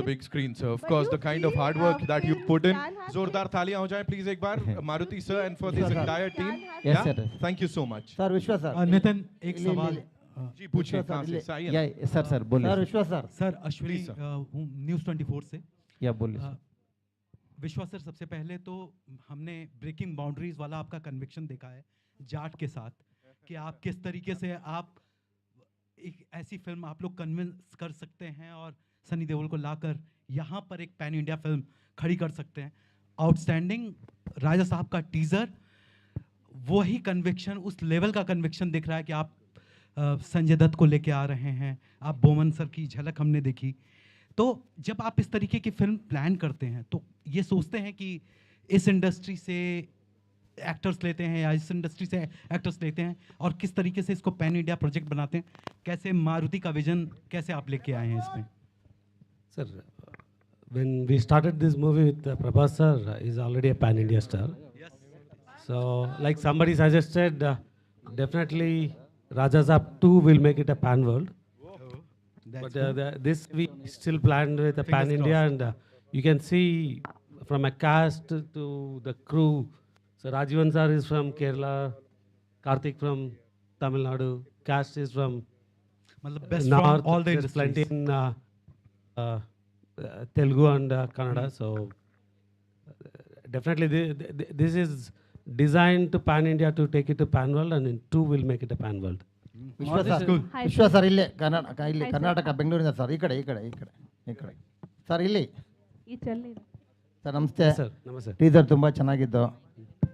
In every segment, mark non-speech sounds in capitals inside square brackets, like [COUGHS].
the big screen, sir. Of but course, the kind of hard work that you put in. Zordar thaliyan ho jaye, please, ek bar. [LAUGHS] Maruti sir, and for this entire team. Yes, Yeah, sir. Thank you so much. Sir Vishwas uh, sir Nitin एक सवाल जी पूछिए कहाँ से ले- से आइए या ना। सर सर बोलिए sir Vishwas sir sir Ashwini Please, sir. News twenty four से या बोलिए विश्वास सर सबसे पहले तो हमने ब्रेकिंग बाउंड्रीज वाला आपका कन्विक्शन देखा है जाट के साथ कि आप किस तरीके से आप एक ऐसी फ़िल्म आप लोग कन्विंस कर सकते हैं और सनी देओल को लाकर यहाँ पर एक पैन इंडिया फ़िल्म खड़ी कर सकते हैं। आउटस्टैंडिंग राजा साहब का टीज़र, वही कन्विक्शन उस लेवल का कन्विक्शन दिख रहा है कि आप संजय दत्त को लेके आ रहे हैं, आप बोमन सर की झलक हमने देखी। तो जब आप इस तरीके की फ़िल्म प्लान करते हैं तो ये सोचते हैं कि इस इंडस्ट्री से एक्टर्स लेते हैं या इस इंडस्ट्री से एक्टर्स लेते हैं और किस तरीके से इसको पैन इंडिया प्रोजेक्ट बनाते हैं, कैसे मारुति का विजन कैसे आप लेके आए हैं इसमें? Sir, when we started this movie with uh, Prabhas sir, uh, is already a pan-India star. Yes. So, like somebody suggested, uh, definitely Rajazap 2 will make it a pan-world. But uh, the, this we still planned with a pan-India and uh, you can see from a cast to the crew. So Rajivan sir is from Kerala, Karthik from Tamil Nadu, cast is from North, the best from all the there's plenty in, uh, uh, Telugu and uh, Kannada. So uh, definitely thi- this is designed to pan India to take it to pan world, and in two will make it a pan world. ವಿಶ್ವಾಸ ವಿಶ್ವಾಸ sir ಇಲ್ಲೇ ಕರ್ನಾಟಕ ಇಲ್ಲಿ ಕರ್ನಾಟಕ ಬೆಂಗಳೂರಿಂದ sir ಈ ಕಡೆ ಈ ಕಡೆ ಈ ಕಡೆ ಈ ಕಡೆ. ಸರ್ ಇಲ್ಲಿ? ಸರ್ ನಮಸ್ತೆ ಸರ್ ನಮಸ್ತೆ. Yes, sir. Namaste. ಟೀಸರ್ ತುಂಬ ಚೆನ್ನಾಗಿತ್ತು.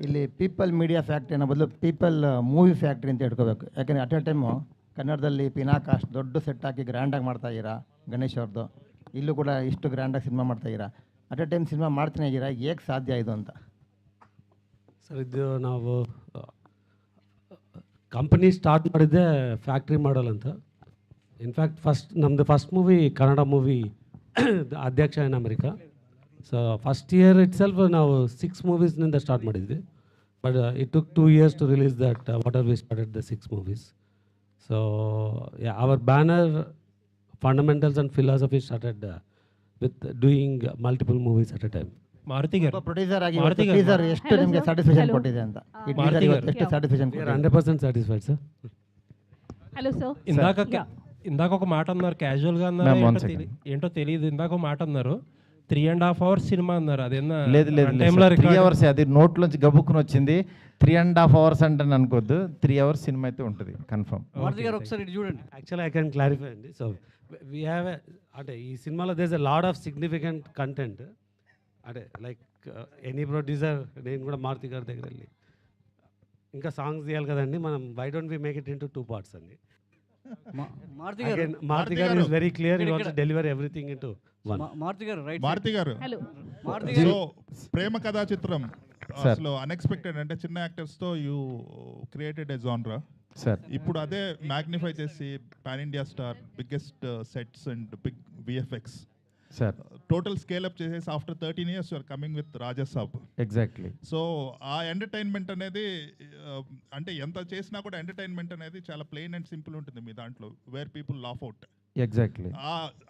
ಇಲ್ಲಿ ಪೀಪಲ್ ಮೀಡಿಯಾ ಫ್ಯಾಕ್ಟ್ರಿ ಅನ್ನೋ ಬದಲು ಪೀಪಲ್ ಮೂವಿ ಫ್ಯಾಕ್ಟ್ರಿ ಅಂತ ಇಟ್ಕೋಬೇಕು. ಯಾಕಂದರೆ ಅಟ್ ಎ ಟೈಮು ಕನ್ನಡದಲ್ಲಿ ಪಿನಾಕ ಅಷ್ಟು ದೊಡ್ಡ ಸೆಟ್ ಹಾಕಿ ಗ್ರ್ಯಾಂಡಾಗಿ ಮಾಡ್ತಾ ಇದ್ದೀರಾ ಗಣೇಶ್ ಅವ್ರದ್ದು ಇಲ್ಲೂ ಕೂಡ ಇಷ್ಟು ಗ್ರ್ಯಾಂಡಾಗಿ ಸಿನಿಮಾ ಮಾಡ್ತಾ ಇದ್ದೀರಾ? ಅಟ್ ಅ ಟೈಮ್ ಸಿನಿಮಾ ಮಾಡ್ತಾನೆ ಇದ್ದೀರಾ ಹೇಗೆ ಸಾಧ್ಯ ಇದು ಅಂತ? ಸರ್, ಇದು ನಾವು ಕಂಪನಿ ಸ್ಟಾರ್ಟ್ ಮಾಡಿದ್ದೆ ಫ್ಯಾಕ್ಟ್ರಿ ಮಾಡಲ್ ಅಂತ. ಇನ್ಫ್ಯಾಕ್ಟ್ ಫಸ್ಟ್ ನಮ್ಮದು ಫಸ್ಟ್ ಮೂವಿ ಕನ್ನಡ ಮೂವಿ [COUGHS] ಅಧ್ಯಕ್ಷ in America. So first year itself ನಾವು ಸಿಕ್ಸ್ ಮೂವೀಸ್ನಿಂದ ಸ್ಟಾರ್ಟ್ ಮಾಡಿದ್ವಿ. But it took two years to release that what are we started the six movies so our banner Fundamentals and philosophy started with doing multiple movies at a time Maruthi garu producer ಆಗಿ ಮಾರುತಿ గారు. Teaser ಎಷ್ಟು Hello, ನಿಮಗೆ sir. Satisfaction Hello. ಕೊಟ್ಟಿದೆ ಅಂತ ಈ Maruti teaser గారు. ಎಷ್ಟು satisfaction we are ಕೊಟ್ಟಿದೆ hundred percent satisfied sir hello sir ఇందాక Yeah. ఇందాక ఒక మాట అన్నారు క్యాజువల్ గా అన్నారు Ma'am, one ఏంటో తెలి- ఏంటో తెలియదు ఇందాక ఒక మాట అన్నారు three and half hours cinema అన్నారు. అదేనా లేదు లేదు త్రీ అవర్స్ అది నోట్లోంచి గబుక్కుని వచ్చింది. త్రీ అండ్ హాఫ్ అవర్స్ అంటే అనుకోవద్దు త్రీ అవర్స్ సినిమా అయితే ఉంటుంది. కన్ఫర్మ్ మారుతి గారు ఒకసారి ఇటు చూడండి. యాక్చువల్లీ ఐ కెన్ క్లారిఫై అండి. సో వీ హ్యావ్ అంటే ఈ సినిమాలో there's a lot of significant content అంటే లైక్ ఎనీ ప్రొడ్యూసర్ నేను కూడా మారుతి గారి దగ్గర వెళ్ళి. ఇంకా సాంగ్స్ తీయాలి కదండి. మనం why don't we make it into two parts అండి? మారుతి Again, గారు మారుతి గారు is very clear you wants deliver everything into one Maruthi గారు రైట్ మారుతి గారు. హలో మారుతి సో గారు. ప్రేమ కథా చిత్రం. అసలు అన్ఎక్స్పెక్టెడ్ అంటే చిన్న యాక్టర్స్తో you created a genre sir ఇప్పుడు అదే మ్యాగ్నిఫై చేసి pan India star biggest sets and big VFX sir total scale up చేసేసి after thirteen years you're coming with Rajasaab exactly so uh entertainment అనేది ఆ, అంటే ఎంత చేసినా కూడా ఎంటర్టైన్మెంట్ అనేది చాలా ప్లెయిన్ అండ్ సింపుల్ ఉంటుంది మీ దాంట్లో where people laugh out exactly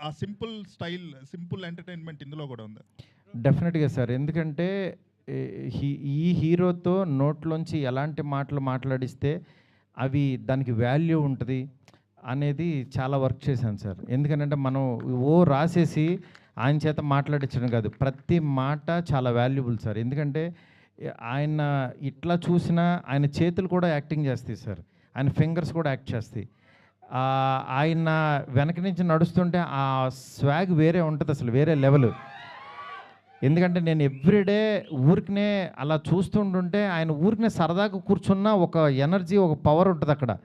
uh simple style simple entertainment ఇందులో కూడా ఉంది. డెఫినెట్గా సార్ ఎందుకంటే ఈ హీరోతో నోట్లోంచి ఎలాంటి మాటలు మాట్లాడిస్తే అవి దానికి వాల్యూ ఉంటుంది. అనేది చాలా వర్క్ చేశాను సార్. ఎందుకంటే మనం ఓ రాసేసి ఆయన చేత మాట్లాడించడం కాదు. ప్రతి మాట చాలా వాల్యుబుల్ సార్. ఎందుకంటే ఆయన ఇట్లా చూసినా ఆయన చేతులు కూడా యాక్టింగ్ చేస్తాయి సార్. ఆయన ఫింగర్స్ కూడా యాక్ట్ చేస్తాయి. ఆయన వెనక నుంచి నడుస్తుంటే ఆ స్వాగ్ వేరే ఉంటుంది అసలు వేరే లెవెల్. ఎందుకంటే నేను ఎవ్రీడే ఊరికనే అలా చూస్తుంటుంటే ఆయన ఊరికనే సరదాగా కూర్చున్న ఒక ఎనర్జీ ఒక పవర్ ఉంటుంది అక్కడ.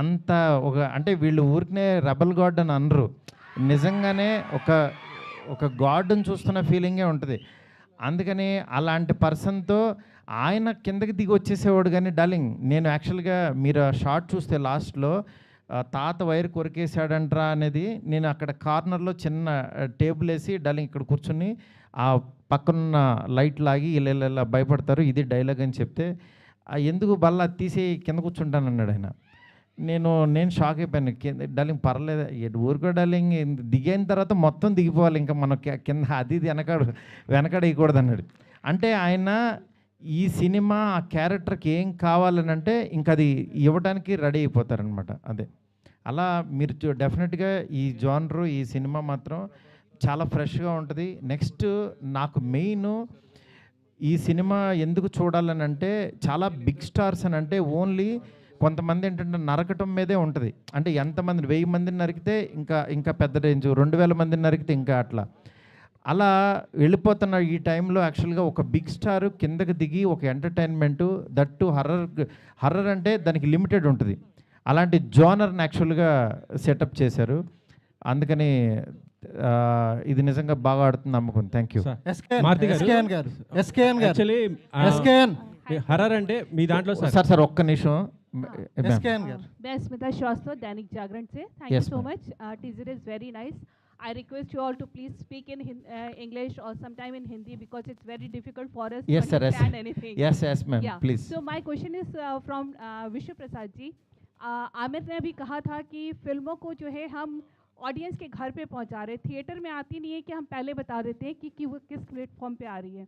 అంత ఒక అంటే వీళ్ళు ఊరికనే రబల్ గాడ్ అని అనరు. నిజంగానే ఒక ఒక గాడ్ని చూస్తున్న ఫీలింగే ఉంటుంది. అందుకని అలాంటి పర్సన్తో ఆయన కిందకి దిగి వచ్చేసేవాడు కానీ డార్లింగ్ నేను యాక్చువల్గా మీరు ఆ షార్ట్ చూస్తే లాస్ట్లో తాత వైర్ కొరికేశాడంట్రా అనేది నేను అక్కడ కార్నర్లో చిన్న టేబుల్ వేసి డార్లింగ్ ఇక్కడ కూర్చుని ఆ పక్కనున్న లైట్ లాగి ఇలా ఇలా భయపడతారు. ఇది డైలాగ్ అని చెప్తే ఎందుకు బల్ల తీసి కింద కూర్చుంటాను అన్నాడు ఆయన. నేను నేను షాక్ అయిపోయాను. కింద డల్లింగ్ పర్లేదు. ఊరికో డల్లింగ్ దిగిన తర్వాత మొత్తం దిగిపోవాలి. ఇంకా మనం కింద అది ఇది వెనకాడు వెనకడేయకూడదు అన్నాడు అంటే ఆయన ఈ సినిమా ఆ క్యారెక్టర్కి ఏం కావాలని అంటే ఇంకా అది ఇవ్వడానికి రెడీ అయిపోతారనమాట అదే. అలా మీరు చూ- డెఫినెట్గా ఈ జానరు ఈ సినిమా మాత్రం చాలా ఫ్రెష్గా ఉంటుంది. నెక్స్ట్ నాకు మెయిన్ ఈ సినిమా ఎందుకు చూడాలని అంటే చాలా బిగ్ స్టార్స్ అని అంటే ఓన్లీ కొంతమంది ఏంటంటే నరకటం మీదే ఉంటుంది. అంటే ఎంతమంది వెయ్యి మందిని నరికితే ఇంకా ఇంకా పెద్ద రేంజ్ రెండు వేల మందిని నరికితే ఇంకా అట్లా. అలా వెళ్ళిపోతున్న ఈ టైంలో యాక్చువల్గా ఒక బిగ్ స్టార్ కిందకి దిగి ఒక ఎంటర్టైన్మెంటు దట్టు హర్రర్ హర్రర్ అంటే దానికి లిమిటెడ్ ఉంటుంది. అలాంటి జోనర్ని యాక్చువల్గా సెటప్ చేశారు. అందుకని ఇది నిజంగా బాగా ఆడుతుంది నమ్మకం థ్యాంక్ యూ ఎస్కేఎన్ మారుతి గారు. ఎస్కేఎన్ గారు ఎస్కేఎన్ గారు యాక్చువల్లీ ఎస్కేఎన్ హర్రర్ అంటే మీ దాంట్లో సార్ సార్ సార్ ఒక్క నిమిషం ఎస్కేఎన్ గారు मैं स्मिता श्रीवास्तव दैनिक जागरण से thank Yes, you so ma'am. Much teaser is very nice I request you all to please speak in Hin- uh, English or sometime in Hindi because it's very difficult for us Yes, to sir, yes. understand anything. Yes, yes, ma'am, Yeah. please. So my question is uh, from uh, विश्व Prasad ji uh, Aamir ने अभी कहा था कि फिल्मों को जो है हम ऑडियंस के घर पे पहुँचा रहे थिएटर में आती नहीं है कि हम पहले बता देते हैं कि, कि वो किस प्लेटफॉर्म पे आ रही है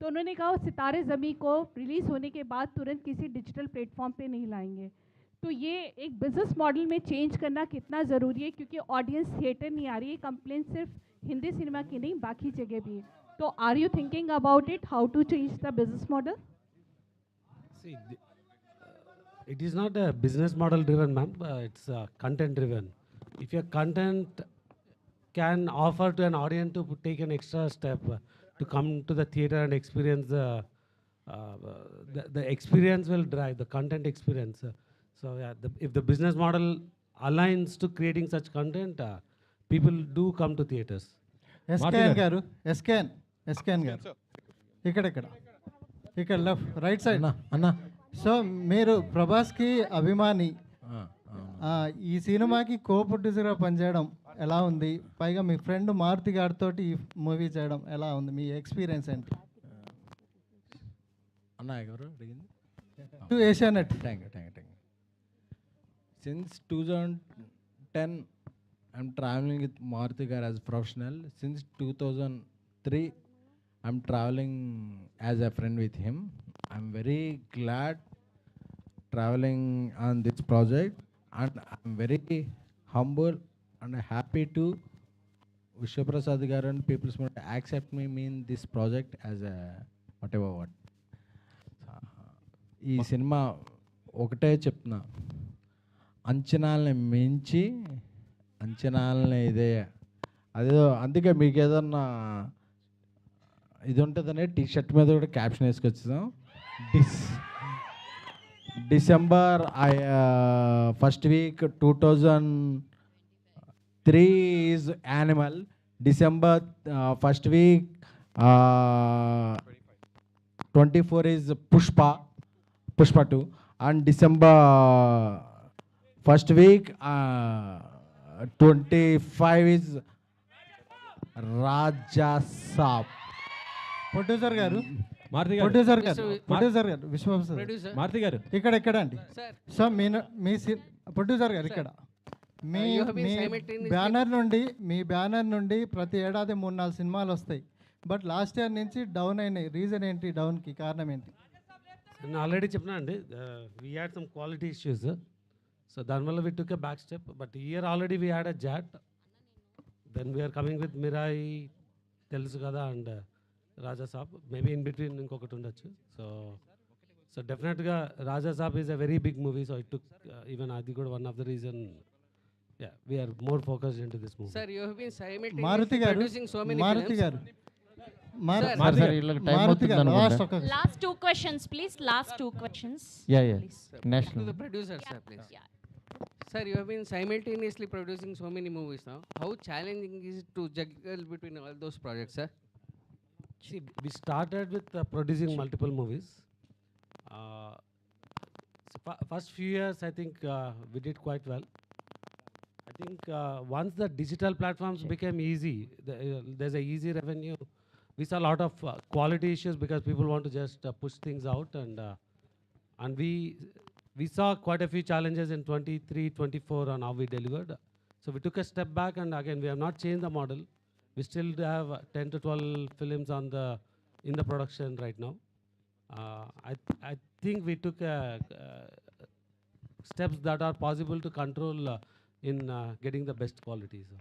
तो उन्होंने कहा सितारे ज़मी को रिलीज़ होने के बाद तुरंत किसी डिजिटल प्लेटफॉर्म पे नहीं लाएँगे तो ये एक बिज़नेस मॉडल में चेंज करना कितना ज़रूरी है क्योंकि ऑडियंस थिएटर नहीं आ रही है कंप्लेन सिर्फ़ हिंदी सिनेमा की नहीं बाकी जगह भी है तो are you thinking about it how to change the business model it is not a business model driven, ma'am. Uh, it's uh, content driven. If your content can offer to an audience to take an extra step uh, to come to the theater and experience the, uh, the, the experience will drive the content experience. Uh, so yeah, the, if the business model aligns to creating such content, uh, people do come to theaters. SKN గారు SKN SKN గారు ఇక్కడ ఇక్కడ ఇక్కడ left right side అన్న so మీరు ప్రభాస్కి అభిమాని ఈ సినిమాకి కో ప్రొడ్యూసర్గా పనిచేయడం ఎలా ఉంది? పైగా మీ ఫ్రెండ్ మారుతి గారితో ఈ మూవీ చేయడం ఎలా ఉంది? మీ ఎక్స్పీరియన్స్ ఏంటి? అన్న ఎవరు అడిగింది. To Asianet. Thank you thank you thank you since two thousand ten I'm travelling with Maruthi గారు as professional since two thousand three I'm travelling as a friend with him I'm very glad travelling on this project and I'm very humble and happy to Vishwaprasad గారు and peoples accept me mean this project as a whatever what ఈ సినిమా ఒకటే చెప్తున్నా. అంచనాలని మించి అంచనాలని ఇదే. అదేదో అందుకే మీకు ఏదన్నా ఇది ఉంటుందనే టీ షర్ట్ మీద కూడా క్యాప్షన్ వేసుకొచ్చాం this December first week two thousand three is Animal December first week twenty four is Pushpa Pushpa two and December first week twenty five is Raja Saab producer గారు మారుతి గారు. Producer గారు. Producer గారు Vishwaprasad Producer. Maruti గారు. ఇక్కడ ఇక్కడ అండి. Sir. So మీ న- మీ producer garu ఇక్కడ. మీ మీ బ్యానర్ నుండి మీ బ్యానర్ నుండి ప్రతి ఏడాది మూడు నాలుగు సినిమాలు వస్తాయి. బట్ లాస్ట్ ఇయర్ నుంచి డౌన్ అయినాయి. రీజన్ ఏంటి డౌన్కి? కారణం ఏంటి? నేను ఆల్రెడీ చెప్పినా అండి we had some quality issues so దానివల్ల we took a back step but year already we had a Jaat then we are coming with Mirai తెలుసు కదా and Raja Saab maybe in between ఇంకొకటి ఉండొచ్చు so so డెఫినెట్గా Raja Saab is a very big movie so it took even అది కూడా one of the reason yeah we are more focused into this movie Sir, you have been Maruthi simultaneously garu producing so many Maruthi films. Garu మారు- Sir. Sir sir వీళ్ళకి time Maruthi garu అవుతుంది last అనుకుంటా ఒక Last two questions, please. Last two questions. Yeah yeah Please. To national the producer, sir, please. Yeah. Sir, you have been simultaneously producing so many movies now. How challenging is it to juggle between all those projects, sir? See, we started with uh, producing multiple movies. Uh, so fir- first few years, I think uh, we did quite well. I think uh, once the digital platforms became easy, the, uh, there's a easy revenue. We saw a lot of uh, quality issues because people want to just uh, push things out, and uh, and we we saw quite a few challenges in 23, 24 on how we delivered. So we took a step back and again, we have not changed the model. We still have uh, 10 to 12 films on the, in the production right now. Uh, I, I think we took uh, uh, steps that are possible to control uh, in uh, getting the best quality. So.